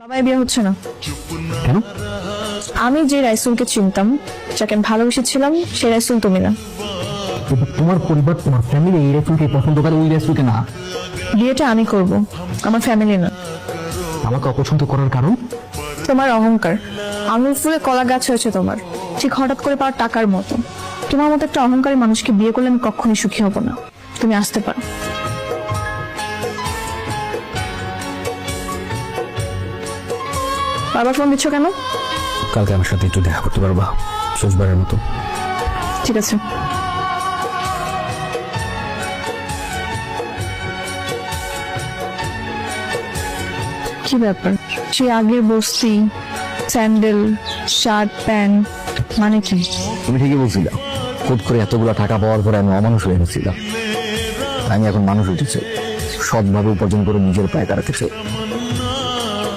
বাবাই বিয়ে হচ্ছে না। কেন? আমি যে রাইসুলকে চিনতাম যাকে আমি ভালোবেসেছিলাম সেই রাইসুল তুমি না। তোমার পরিবার তোমার ফ্যামিলি এই রেস্টুরেন্টকে পছন্দ করে ওই রেস্টুরেন্টকে না? বিয়েটা আমি করব আমার ফ্যামিলি না। আমাকে অপছন্দ করার কারণ? তোমার অহংকার। আঙুল ফুলে কলা গাছ হয়েছে তোমার। ঠিক হঠাৎ করে পাওয়ার টাকার মতো। তোমার মতো একটা অহংকারী মানুষকে বিয়ে করলে আমি কখনোই সুখী হব না। তুমি আসতে পারো। বারবার ফোন দিচ্ছ কেন? কালকে আমার সাথে একটু দেখা করতে পারবা শেষবারের মতো। ঠিক আছে। কি ব্যাপার? সে আগের বস্তি স্যান্ডেল শার্ট প্যান্ট মানে কি? তুমি ঠিকই বলছিলা। হুট করে এতগুলো টাকা পাওয়ার পরে আমি অমানুষ হয়ে গেছিলাম। আমি এখন মানুষ উঠেছে সৎভাবে উপার্জন করে নিজের পায়ে দাঁড়াতে চাই।